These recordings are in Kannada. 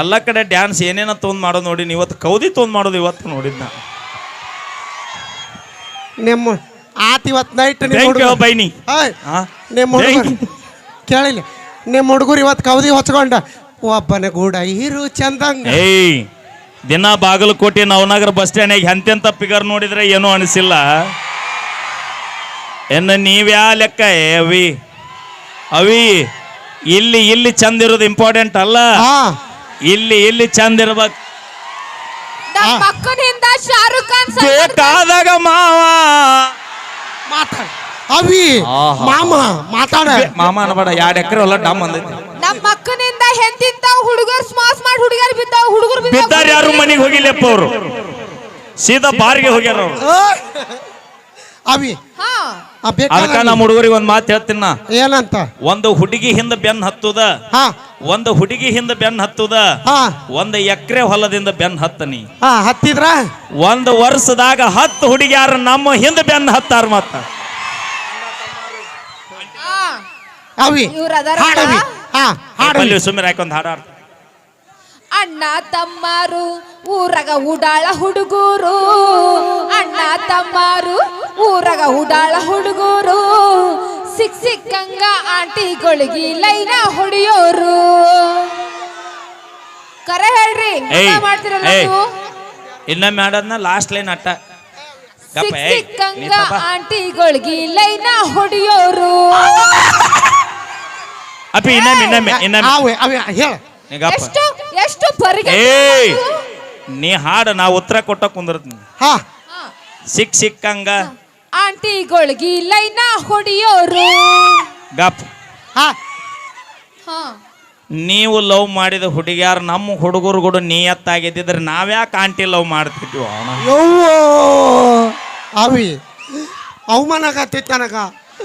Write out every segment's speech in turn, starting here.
ಎಲ್ಲ ಕಡೆ ಡ್ಯಾನ್ಸ್ ಏನೇನ ತೊಂದು ಮಾಡೋದು ನೋಡಿ ಇವತ್ತು ಕೌದಿ ತೊಂದು ಮಾಡೋದು ಇವತ್ತು ನೋಡಿದ್ನ. ನಿಮ್ಮ ಆತ್ ಇವತ್ತು ನೈಟ್ ಬೈನಿ. ನಿಮ್ಮ ಹುಡುಗರು ಕೇಳಿಲ್ಲ. ನಿಮ್ಮ ಹುಡುಗರು ಇವತ್ತು ಕೌದಿ ಹೊಚ್ಕೊಂಡ ಒಬ್ಬನ ಗೂಡ ಇರು ಚಂದಂಗ. ಏಯ್ ದಿನ ಬಾಗಲಕೋಟೆ ನವನಗರ ಬಸ್ ಸ್ಟ್ಯಾಂಡಿಗೆ ಎಂತೆಂತ ಪಿಗರ್ ನೋಡಿದ್ರೆ ಏನೂ ಅನಿಸಿಲ್ಲ. ಎನ್ನ ನೀವ್ಯಾ ಲೆಕ್ಕ? ಏ ಅವಿ. ಅವಿ ಇಲ್ಲಿ ಇಲ್ಲಿ ಚಂದ ಇರೋದು ಇಂಪಾರ್ಟೆಂಟ್ ಅಲ್ಲ. ಹಾ. ಇಲ್ಲಿ ಇಲ್ಲಿ ಚಂದ ಇರ್ಬೇಕು. ಮಕ್ಕನಿಂದ ಶಾರುಖ್ ಖಾನ್ ಬೇಕಾದಾಗ ಮಾವ. ಮಾತಾಡ. ಅವಿ ಮಾಮ ಮಾತಾಡ. ಮಾಮ ಅನ್ಬೇಡ ಎರಡು ಎಕರೆ ಹೊಲ ಡಮ್ ಅಂದೈತಿ ನಮ್ಮ ಮಕ್ಕನಿಂದ ಹೆಂತಿಂತ ಹುಡುಗರು ಸ್ಮಾಸ್ ಮಾಡಿ ಹುಡುಗರು ಬಿದ್ದ ಹುಡುಗರು ಬಿದ್ದಾರ ಯಾರು ಮನೆಗೆ ಹೋಗಿಲ್ಲಪ್ಪ ಅವರು? ಸೀದಾ ಬಾರಿಗೆ ಹೋಗ್ಯಾರ ಅವರು. ಅವಿ ಹಾ. ಆ ಅದಕ್ಕ ನಮ್ಮ ಹುಡುಗರಿಗೆ ಒಂದು ಮಾತು ಹೇಳ್ತೀನಿ ನಾ. ಏನಂತ? ಒಂದು ಹುಡುಗಿ ಹಿಂದ ಬೆನ್ ಹತ್ತುದ. ಹಾ. ಒಂದು ಹುಡುಗಿ ಹಿಂದ ಬೆನ್ ಹತ್ತುದ ಹಾ. ಒಂದು ಎಕರೆ ಹೊಲದಿಂದ ಬೆನ್ ಹತ್ತನಿ ಹಾ ಹತ್ತಿದ್ರ? ಒಂದು ವರ್ಷದಾಗ ಹತ್ತು ಹುಡುಗಿಯಾರ ನಮ್ಮ ಹಿಂದ ಬೆನ್ ಹತ್ತಾರ ಮತ್ತ. ಹಾ. ಅವಿ ಇವ್ರ್ ಅದಾರ ಹಾಡವಿ. ಹಾ ಹಾಡವಿ. ಸುಮ್ಮನೆ ಹಾಕೊಂಡ್ ಹಾಡಾಡ್ತ ಅಣ್ಣ ತಮ್ಮಾರು ಊರಗ ಉಡಾಳ ಹುಡುಗೂರು. ಅಣ್ಣ ತಮ್ಮಾರು ಊರಗ ಉಡಾಳ ಹುಡುಗರು. ಸಿಕ್ ಸಿಕ್ಕಂಗ ಆಂಟಿಗಳಿಗೆ ಲೈನ ಹೊಡಿಯೋರು. ಕರೆ ಹೇಳ್ರಿ ಏಯ್ ಮಾಡ್ತಿರಲ್ಲ ಏಯ್ ನೀವು? ಇನ್ನೊಮ್ಮೆ ಲಾಸ್ಟ್ ಲೈನ್ ಅಟ್ಟ. ಗಪ್ಪ ಸಿಕ್ ಏಯ್ ನೀ ಸಿಕ್ಕಂಗ ಪಾಪ. ಆಂಟಿಗಳಿಗೆ ಲೈನ ಹೊಡಿಯೋರು. ಅಪ್ಪಿ ಇನ್ನೊಮ್ಮೆ ಇನ್ನೊಮ್ಮೆ ಇನ್ನೊಮ್ಮೆ. ಅವಿ ಅವಿ ಹೇಳ. ನೀ ಗಪ್ಪ. ಎಷ್ಟು ಎಷ್ಟು ಪರಿಗೆ ಏಯ್ ನೀ ಹಾಡು ನಾ ಉತ್ತರ ಕೊಟ್ಟ ಕುಂದಿರ್ತೀನಿ. ಹಾ. ಸಿಕ್ ಸಿಕ್ಕಂಗ ಆಂಟಿಗಳಿಗೆ ಲೈನ ಹೊಡಿಯೋರು. ಗಪ್. ಹಾ. ಹಾ. ನೀವು ಲವ್ ಮಾಡಿದ ಹುಡುಗಿಯಾರ ನಮ್ಮ ಹುಡುಗರು ಕೂಡ ನಿಯತ್ತಾಗಿದ್ದಿದ್ರೆ ನಾವ್ಯಾಕೆ ಆಂಟಿ ಲವ್ ಮಾಡ್ತಿದ್ವಿ ಅವನ? ಯವ್ವೋ. ಅವಿ ಅವಮಾನ ಆಗತ್ತೈತಿ ನನಗ.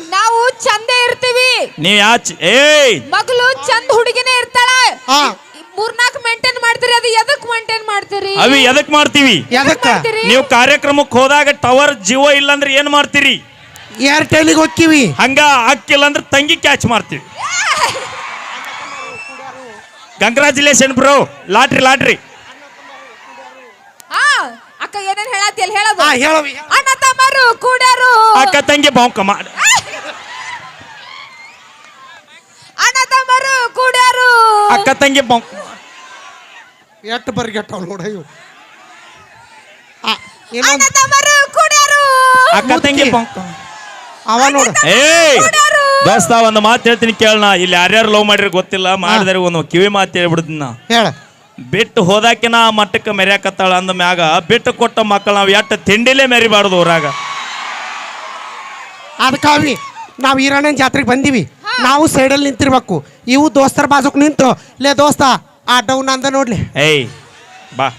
ನಾವು ಚಂದ ಇರ್ತೀವಿ. ನೀವ್ ಯಾ ಏಯ್! ಮಗಳು ಚಂದ ಹುಡುಗಿನೇ ಇರ್ತಾಳ. ಹಾ. ಮೂರ್ನಾಲ್ಕು ಮೇಂಟೈನ್ ಮಾಡ್ತೀರಿ ಅದು ಎದಕ್ ಮೇಂಟೈನ್ ಮಾಡ್ತೀರಿ? ಅವಿ ಎದಕ್ ಮಾಡ್ತೀವಿ? ಎದಕ್ಕ? ನೀವು ಕಾರ್ಯಕ್ರಮಕ್ಕೆ ಹೋದಾಗ ಟವರ್ ಜಿಯೋ ಇಲ್ಲಂದ್ರೆ ಏನ್ ಮಾಡ್ತೀರಿ? ಏರ್ಟೆಲ್ಗೆ ಹೋಗ್ತೀವಿ? ಹಂಗ ಹಾಕಿಲ್ಲ ಅಂದ್ರೆ ತಂಗಿ ಕ್ಯಾಚ್ ಮಾಡ್ತೀವಿ. Congratulation bro lottery lottery. ಹಾ ಅಕ್ಕ ಏನೇನ್ ಹೇಳತ್ತಿ ಅಲ್ಲಿ ಹೇಳೋದು? ಹಾ ಹೇಳವಿ ಅಣ್ಣ ತಮ್ಮರು ಕೂಡ್ಯಾರು? ಅಕ್ಕ ತಂಗಿ ಬಾಂಕ ಮಾಡಿ. ಅಣ್ಣ ತಮ್ಮರು ಕೂಡ್ಯಾರು? ಅಕ್ಕ ತಂಗಿ ಬಾಂಕ್ ಎಷ್ಟು ಬರ್ಗೆಟ್ಟವ್ ನೋಡ ಇವು ಆ, ಇನ್ನೊಂದ್ ಅಕ್ಕ ತಂಗಿ ಅವ ನೋಡ. ಏಯ್! ದೋಸ್ತ ಒಂದು ಮಾತು ಹೇಳ್ತೀನಿ ಕೇಳಣ ಇಲ್ಲಿ ಯಾರ್ಯಾರು ಲವ್ ಮಾಡಿರಿ ಗೊತ್ತಿಲ್ಲ ಮಾಡಿದ್ರೆ ಒಂದು ಕಿವಿ ಮಾತು ಹೇಳ್ಬಿಡ್ತೀನಿ ನಾ. ಹೇಳ. ಬಿಟ್ಟು ಹೋದಾಕಿನ ಆ ಮಟ್ಟಕ್ಕೆ ಮೆರ್ಯಾಕತ್ತಾಳ ಅಂದ ಮ್ಯಾಗ ಬಿಟ್ಟು ಕೊಟ್ಟ ಮಕ್ಕಳು ನಾವು ಎಟ್ಟು ತಿಂಡಿಲೇ ಮೆರಿಬಾರ್ದು ಊರಾಗ. ಅದಕ್ಕಾಗಿ ನಾವು ಈರಣ್ಣನ ಜಾತ್ರೆಗೆ ಬಂದೀವಿ. ನಾವು ಸೈಡಲ್ಲಿ ನಿಂತಿರ್ಬೇಕು. ಇವು ದೋಸ್ತರ ಬಾಜುಕ್ ನಿಂತು ಲೇ ದೋಸ್ತ ಆ ಡೌನ್ ಅಂದ ನೋಡ್ಲಿ. ಏಯ್ ಬಾ.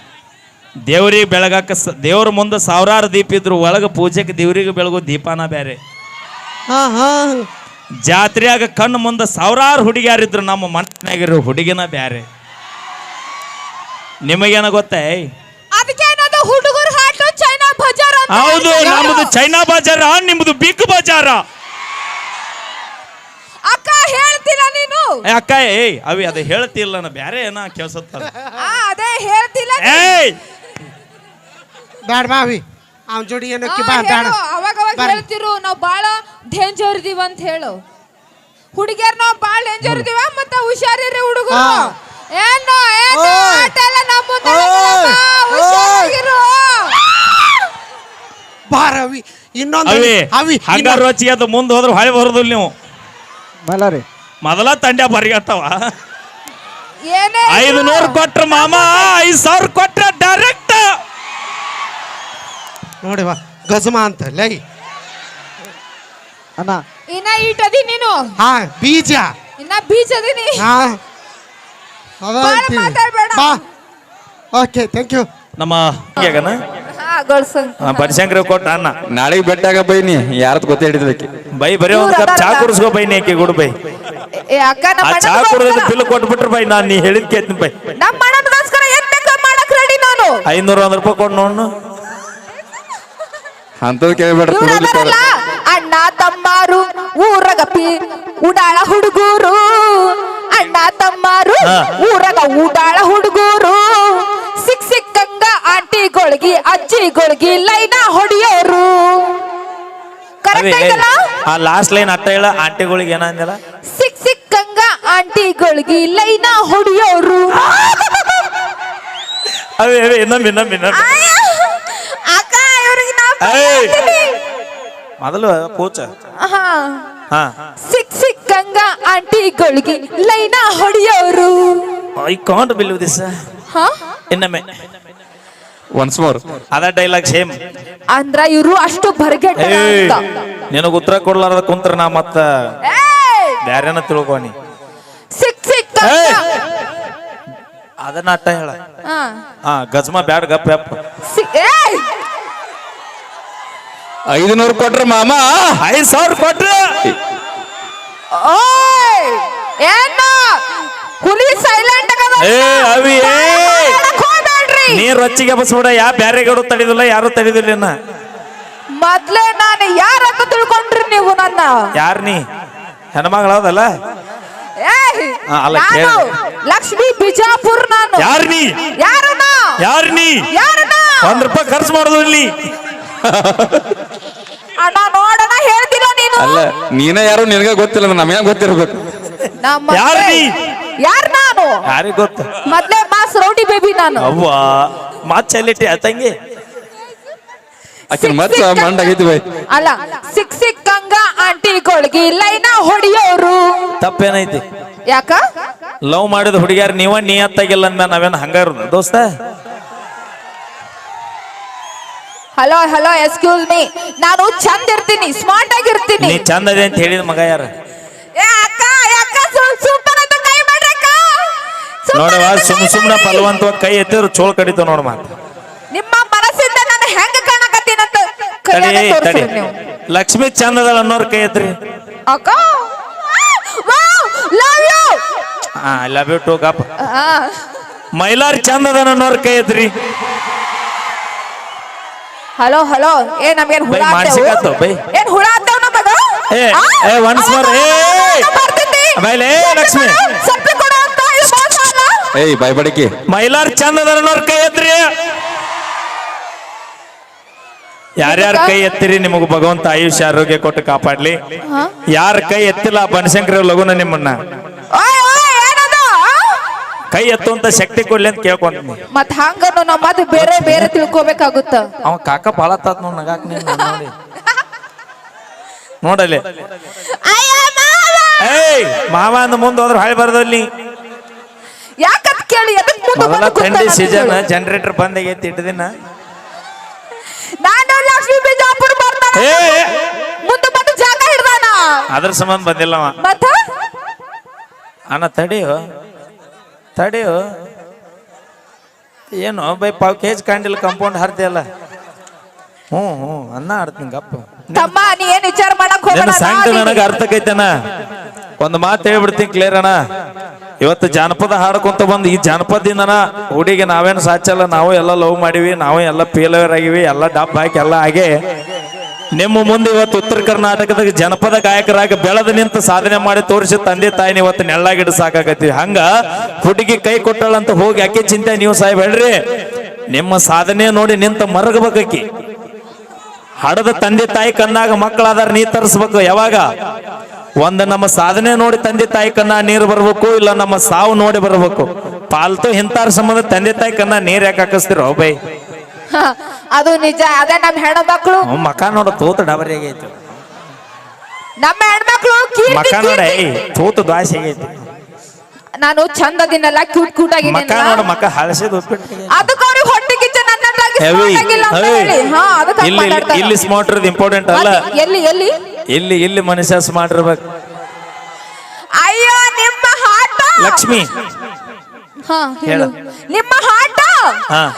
ದೇವ್ರಿಗೆ ಬೆಳಗಾಕ ಸ- ದೇವ್ರ ಮುಂದೆ ಸಾವಿರಾರು ದೀಪ ಇದ್ರು ಒಳಗೆ ಪೂಜೆಗೆ ದೇವ್ರಿಗೆ ಬೆಳಗೋ ದೀಪಾನ ಬೇರೆ ಹಾ ಹಾ. ಜಾತ್ರೆಯಾಗ ಕಣ್ಣು ಮುಂದೆ ಸಾವಿರಾರು ಹುಡುಗಿಯಾರಿದ್ರು ನಮ್ಮ ಮನೆಯಾಗಿರೋ ಹುಡುಗಿನ ಬ್ಯಾರೆ. ನಿಮಗೇನ ಗೊತ್ತೇ? ಅದಕ್ಕೆ ಏನದು ಹುಡುಗರು ಹಾಟು ಚೈನಾ ಬಜಾರ್ ಅಂತ ಹೌದು ಹೇಳ್ತಾರೆ. ನಮ್ದು ಚೈನಾ ಬಜಾರ ನಿಮ್ದು ಬಿಗ್ ಬಜಾರ. ಅಕ್ಕ ಹೇಳ್ತಿಲ್ಲ ನೀನು? ಏ ಅಕ್ಕ ಏಯ್ ಅವಿ ಅದ ಹೇಳ್ತಿಲ್ಲ ನಾ ಬ್ಯಾರೆ ಏನ ಕೇಳ್ಸತ್ತ ಆ, ಅದೇ ಹೇಳ್ತಿಲ್ಲ. ಏಯ್ ಬ್ಯಾಡ ಬಾ ಅವಿ ಅವನ ಜೋಡಿ ಏನಕ್ಕೆ ಆ, ಬಾ ಬ್ಯಾಡ ಹೇಳು, ಅವಾಗ ಅವಾಗ ಬರ್ರಿ. ಹೇಳ್ತಿರು ನಾವ್ ಬಾಳ ಡೇಂಜರ್ ಇದೀವ ಅಂತ ಹೇಳು ಹುಡುಗಿಯರ್ ನಾವ್ ಬಾಳ ಡೇಂಜರ್ ಇದೀವ ಮತ್ತ ಹುಷಾರಿರಿ ಹುಡುಗರು. ಏನು ಏನು ಓಯ್. ಆಟ ಎಲ್ಲ ನಮ್ಮ ಮುಂದೆ ಓಯ್. ಆಗಲ್ಲಮ್ಮ, ಹುಷಾರಾಗಿರು. ಬಾರ ಅವಿ ಇನ್ನೊಂದು ಅವಿ ಅವಿ ಹಂಗ ರೋಚಿ ಅದು ಮುಂದೆ ಹೋದ್ರೆ ಹೊಳೆ ಬರೋದಿಲ್ಲ ನೀವು ಮಲಾರಿ ಮೊದಲ ತಂಡ ಬರಿಗತ್ತವ ಏನೇ ಐದು ನೂರು ಕೊಟ್ರ ಮಾಮ ಐದು ಸಾವಿರ ಕೊಟ್ರ ಡೈರೆಕ್ಟ್ ನೋಡಿ ಬಾ ಗಜಮ ಅಂತ ಲೈ. ಅಣ್ಣ. ಇನ್ನ ಇಟ್ಟದಿ ನೀನು? ಹಾ ಬೀಜ. ಇನ್ನ ಬೀಜ ಅದೀನಿ ಹಾ. ಅದ ಬಾಳ ಅಂತೀವಿ. ಮಾತಾಡ್ಬೇಡ. ಬಾ. ಓಕೆ ಥ್ಯಾಂಕ್ ಯು ನಮ್ಮ ಹೇಗನ ಬರಿಶಂಕರ ಕೊಟ್ಟ ಅನ್ನ. ನಾಳೆಗೆ ಬೆಟ್ಟಾಗ ಬೈನಿ ಯಾರದ್ ಗೊತ್ತೇ ಹಿಡಿದಕ್ಕೆ ಬೈ ಬರೀ ಒಂದ್ ಕಪ್ ಚಾ ಕುಡಿಸ್ಕೋ ಬೈನಿ ಆಕಿ ಕೊಡು ಬೈ. ಆ ಚಾ ಕುಡಿದ ಬಿಲ್ ಕೊಟ್ಬಿಟ್ರ ಬೈ ನಾನು ನೀ ಹೇಳಿದ್ ಕೇಳ್ತೀನಿ ಬೈ. ನಮ್ಮ ಅಣ್ಣನಿಗೋಸ್ಕರ ಏನ್ ಬೇಕಾ ಮಾಡಕ್ ರೆಡಿ ನಾನು? ಐನೂರ ಒಂದ್ ರೂಪಾಯಿ ಕೊಡ್ ನೋಡು ಅಂತದ್ ಕೇಳ್ಬೇಡ್ರಿ ಅಣ್ಣ ತಮ್ಮಾರು ಊರಗಪಿ ಉಡಾಳ ಹುಡುಗರು. ಅಣ್ಣ ತಮ್ಮಾರು. ಊರಗ ಉಡಾಳ ಹುಡುಗರು. ಅಜ್ಜಿಗಳಿಗೆ ಲೈನ ಹೊಡಿಯೋರು. ಕರೆಕ್ಟ್ ಐತಲ್ಲ ಆ ಲಾಸ್ಟ್ ಲೈನ್ ಅಟ್ಟ ಹೇಳ ಆಂಟಿಗಳಿಗೆ ಏನಂದಿಲ್ಲ ಸಿಕ್ ಸಿಕ್ಕಂಗ ಆಂಟಿಗಳಿಗೆ ಲೈನ ಹೊಡಿಯೋರು. ಅವೇ ಅವೇ ಇನ್ನೊಮ್ಮೆ ಇನ್ನೊಮ್ಮೆ ಇನ್ನೊಮ್ಮೆ. ಆಯ, ಅಕ್ಕ ಇವ್ರಿಗೆ ನಾ ಏಯ್! ಮೊದಲು ಪೂಚ ಹಾ ಹಾ. ಸಿಕ್ ಸಿಕ್ಕಂಗ ಆಂಟಿಗಳಿಗೆ ಲೈನ ಹೊಡಿಯೋರು. ಐ ಕಾಂಟ್ ಬಿಲ್ ದಿಸ್ ಹಾ? ಇನ್ನೊಮ್ಮೆ. ಒನ್ಸ್ ಮೋರ್ ಅದ ಡೈಲಾಗ್ ಸೇಮ್ ಅಂದ್ರ ಇವರು ಅಷ್ಟು ಬರ್ಗೆಟ್ಟ ಅಂತ. ನಿನಗ ಉತ್ತರ ಕೊಡ್ಲಾರ್ದ ಕುಂತ್ರ ನಾ ಮತ್ತ! ಬ್ಯಾರೇನ ತಿಳ್ಕೊನಿ ಸಿಕ್ ಏಯ್! ಅದನ್ನ ಅಟ್ಟ ಹೇಳ. ಹಾ. ಹಾ ಗಜ್ಮಾ ಬ್ಯಾಡ್ ಗಪ್ ಯಪ್ಪ ಸಿಕ್ ಏಯ್! ಐದು ನೂರು ಕೊಟ್ರೆ ಮಾಮ. ಐದ್ ಸಾವಿರ ಕೊಟ್ರ! ಏನ ಹುಲಿ ಸೈಲೆಂಟ್ ಏ ರೊಚ್ಚಿಗೆ ಬಸ್ಬಿಡ ಯಾ ಬ್ಯಾರೆ ಗಡು ತಡಿದಿಲ್ಲ ಯಾರು ತಡಿದಿಲ್ಲ ಮೊದ್ಲೇ ನಾನು ಯಾರಂತ ತಿಳ್ಕೊಂಡ್ರಿ ನೀವು ನನ್ನ? ಯಾರು ನೀ? ಹೆಣ್ಮಗಳದಲ್ಲ ಹೌದಲ್ಲ? ಅಲ್ಲ, ನಾನು. ಲಕ್ಷ್ಮೀ ಬಿಜಾಪುರ್ ನಾನು. ಯಾರ್ ನೀ? ಯಾರು ನಾ? ಯಾರ್ ನೀ? ಯಾರು ನಾ? ಒಂದ್ ರೂಪಾಯಿ ಖರ್ಚು ಮಾಡೋದು ಇಲ್ಲಿ. ಅಣ್ಣ ನೋಡಣ ಹೇಳ್ತಿಲ್ಲ ನೀನು? ಅಲ್ಲ ನೀನೇ ಯಾರು ನಿನಗ ಗೊತ್ತಿಲ್ಲ ನಮಗೆ ಗೊತ್ತಿರ್ಬೇಕು. ನಮ್ಮ ಯಾರ್ ನೀ? ಯಾರು ನಾನು? ಯಾರಿಗೆ ಗೊತ್ತು? ಮೊದ್ಲೇ ಬೇಬಿ ನಾನು. ಅವ್ವ ಮಾತ್ ಚೆಲ್ಲಿಟ್ಟಿ ತಂಗಿ? ಆಕಿನ ಮಚ್ಚ ಮಂಡಾಗೈತಿ ಬೈ ಅಲ್ಲ ಸಿಕ್ ಸಿಕ್ಕಂಗ ಆಂಟಿಗಳಿಗೆ ಲೈನ ಹೊಡಿಯೋರು. ತಪ್ಪೇನೈತಿ? ಯಾಕ? ಲವ್ ಮಾಡಿದ ಹುಡುಗಿಯಾರ ನೀವ ನಿಯತ್ತಾಗಿಲ್ಲ ಅಂದ ನಾವೇನ್ ಹಂಗಾರ ದೋಸ್ತ? ಹಲೋ ಹಲೋ ಎಕ್ಸ್ಕ್ಯೂಸ್ ಮೀ ನಾನು ಚಂದ ಇರ್ತೀನಿ ಸ್ಮಾರ್ಟ್ ಆಗಿರ್ತೀನಿ ನೀ ಚಂದ ಅದೇ ಅಂತ ಹೇಳಿದ ಮಗ ಯಾರ? ಏ ಅಕ್ಕ ಅಕ್ಕ ಸೂಪರ್ ಅಂತ ಕೈ ಮಾಡ್ರಕ್ಕ Super ನೋಡವ ಸುಮ್ ಸುಮ್ನ ಪಲ್ವಂತ ಕೈ ಎತ್ತಿದ್ರು ಚೋಳ್ ಕಡಿತು ನೋಡ ಮಾತ. ನಿಮ್ಮ ಮನಸ್ಸಿಂದ ನಾನು ಹೆಂಗ ಕಾಣಕತ್ತೀನಂತ ಅಂತ ತಡಿ. ಲಕ್ಷ್ಮಿ ಚಂದದಳ ಅನ್ನೋರ್ ಕೈ ಎತ್ರಿ. ಅಕ್ಕ ಲವ್ ಯು. ಹಾ ಲವ್ ಯು ಟು ಗಪ್ ಮೈಲಾರ್ ಚಂದದನ ಅನ್ನೋರ್ ಕೈ ಎತ್ರಿ. Hello hello. ಏ ನಮ್ಗೇನ್ ಹುಳ ಬೈ, ಮಾಡ್ಸಿಕತ್ತು, ಬೈ. ಏನ್ ಹುಳ ನಮಗ ಏ, ಆ? ಏ, ಲಕ್ಷ್ಮಿ ಕೊಡು ಅಂತ ಇದು ಮೋಸ ಅಲ್ಲ? ಏಯ್ ಬಾಯ್ಬಡಿಕೆ ಮೈಲಾರ್ ಚಂದ ಅನ್ನೋರ್ ಕೈ ಎತ್ರಿ ಯಾರ್ಯಾರ ಕೈ ಎತ್ತಿರಿ ನಿಮಗ ಭಗವಂತ ಆಯುಷ್ಯ ಆರೋಗ್ಯ ಕೊಟ್ಟು ಕಾಪಾಡ್ಲಿ? ಯಾರ ಕೈ ಎತ್ತಿಲ್ಲ ಬನಶಂಕರ ಲಗುನ ನಿಮ್ಮನ್ನ? ಕೈ ಎತ್ತುವಂತ ಶಕ್ತಿ ಕೊಡ್ಲಿ ಅಂತ ಕೇಳ್ಕೊಂತೀನಿ. ಮತ್ ಹಂಗನು ನಮ್ಮ ಮದ್ ಬೇರೆ ಬೇರೆ ತಿಳ್ಕೊಬೇಕಾಗುತ್ತ? ಅವ ಕಾಕ ಬಾಳ ತಾತ್ ನೋಡ್ ನಗಾಕ್ ನೀನ್ ನೋಡಿ. ನೋಡಲ್ಲಿ ಅಯ್ಯ ಮಾವ! ಏಯ್ ಮಾವ ಅಂದ ಮುಂದೆ ಹೋದ್ರೆ ಹಾಳಿ ಬರ್ದಲ್ಲಿ ಯಾಕಂತ ಕೇಳಿ ಎದಕ್ ಮುಂದೆ ಮೊದಲ ಬಂದು ಥಂಡಿ ಕೂತಾನ ಸೀಸನ್ ಅಂತ ಜನರೇಟರ್ ಬಂದಾಗೈತಿ ಇಟ್ಟು ದಿನ ನಾನು ಲಕ್ಷ್ಮೀ ಬಿಜಾಪುರ ಬರ್ತಾನ. ಏ ಏ, ಮುಂದೆ ಬಂದು ಜಾಗ ಹಿಡ್ದಾನ? ಅದ್ರ ಸಂಬಂಧ ಬಂದಿಲ್ಲವ ಮತ್ತ? ಅಣ್ಣ ತಡಿಯೋ. ತಡಿಯೋ. ಏನು ಬೈ ಪಾವ್ ಕೇಜ್ ಕಾಂಡಿಲ್ ಕಂಪೌಂಡ್ ಹರ್ದಿಯಲ್ಲ ಹ್ಞೂ ಹ್ಞೂ ಅನ್ನ ಆಡ್ತೀನಿ ಗಪ್ಪ. ತಮ್ಮ ನೀ ಏನ್ ವಿಚಾರ ಮಾಡಕ್ ನಿನ್ನ ಹೋಗಬೇಡ ನನಗೆ ಅರ್ಥಕೈತನ ಒಂದು ಮಾತು ಹೇಳ್ಬಿಡ್ತೀನಿ ಕ್ಲಿಯರ್ ಅಣ್ಣ. ಇವತ್ತು ಜಾನಪದ ಹಾಡ್ಕೊಂತ ಬಂದು ಈ ಜಾನಪದದಿಂದನ ಹುಡುಗಿ ನಾವೇನು ಸಾಚಲ್ಲ ನಾವು ಎಲ್ಲ ಲವ್ ಮಾಡಿವಿ, ನಾವು ಎಲ್ಲ ಫೇಲ್ಯೂರ್ ಆಗಿವಿ, ಎಲ್ಲ ಡಬ್ ಹಾಕಿ ಎಲ್ಲ ಹಾಗೆ. ನಿಮ್ಮ ಮುಂದೆ ಇವತ್ತು ಉತ್ತರ ಕರ್ನಾಟಕದಾಗ ಜನಪದ ಗಾಯಕರಾಗಿ ಬೆಳೆದು ನಿಂತು ಸಾಧನೆ ಮಾಡಿ ತೋರಿಸಿ ತಂದೆ ತಾಯಿನ ಇವತ್ತು ನೆಳ್ಳಾಗಿಡ ಸಾಕಾಗತ್ತೀವಿ ಹಂಗ ಹುಡುಗಿ ಕೈ ಕೊಟ್ಟಳಂತ ಹೋಗಿ ಯಾಕೆ ಚಿಂತೆ, ನೀವು ಸಾಹೇಬ್ ಹೇಳ್ರಿ, ನಿಮ್ಮ ಸಾಧನೆ ನೋಡಿ ನಿಂತ ಮರಗಬೇಕಿ ಹಡದ ತಂದೆ ತಾಯಿ ಕಣ್ಣಾಗ ಮಕ್ಕಳಾದಾರ ನೀ ತರಿಸ್ಬೇಕು ಯಾವಾಗ? ಒಂದ್ ನಮ್ಮ ಸಾಧನೆ ನೋಡಿ ತಂದೆ ತಾಯಿ ಕಣ್ಣ ನೀರು ಬರ್ಬೇಕು ಇಲ್ಲ ನಮ್ಮ ಸಾವು ನೋಡಿ ಬರ್ಬೇಕು. ಪಾಲ್ತು ಇಂತಾರ ಸಂಬಂಧ ತಂದೆ ತಾಯಿ ಕಣ್ಣ ನೀರ್ ಯಾಕೆ ಹಾಕಿಸ್ತಿರೋ ಬೈ. ಅದು ನಿಜ. ಅದೇ ನಮ್ ಹೆಣ್ಮಕ್ಳು. ಮಕ್ಳು ಮಕ ನೋಡ ತೋತ ಡಬರಿ ಆಗೈತಿ. ನಮ್ಮ ಹೆಣ್ಮಕ್ಳು ಮಕ ನೋಡ ತೋತ ದ್ವಾಸಿ ಆಗೈತಿ. ನಾನು ಚಂದ ದಿನಲ್ಲ ಕ್ಯೂಟ್ ಕ್ಯೂಟ್ ಮಕ ಆಗಿದ್ದೀನಿ ನೋಡ ಮಕ ಹಳಸಿದ ಅದಕ್ಕೆ ಅವ್ರಿಗೆ ಹೊಟ್ಟೆ ಕಿಚ್ಚ ನನ್ನದಾಗಿ ಹೆವಿ smart ಆಗಿಲ್ಲ ಅಂತ ಹೇಳಿ. ಹಾ ಅದಕ್ಕೆ ಹಂಗ್ ಇಲ್ಲಿ. ಇಲ್ಲಿ ಸ್ಮಾರ್ಟ್ ಇರೋದು ಇಂಪಾರ್ಟೆಂಟ್ ಅಲ್ಲ. ಎಲ್ಲಿ ಎಲ್ಲಿ? ಇಲ್ಲಿ ಇಲ್ಲಿ ಮನುಷ್ಯಾಸ ಮಾಡಿರ್ಬೇಕು? ಅಯ್ಯೋ ನಿಮ್ಮ ಹಾಟ. ಲಕ್ಷ್ಮಿ. ಹಾ ಹೇಳು. ಹೇಳು. ನಿಮ್ಮ ಹಾಟ. ಹಾ.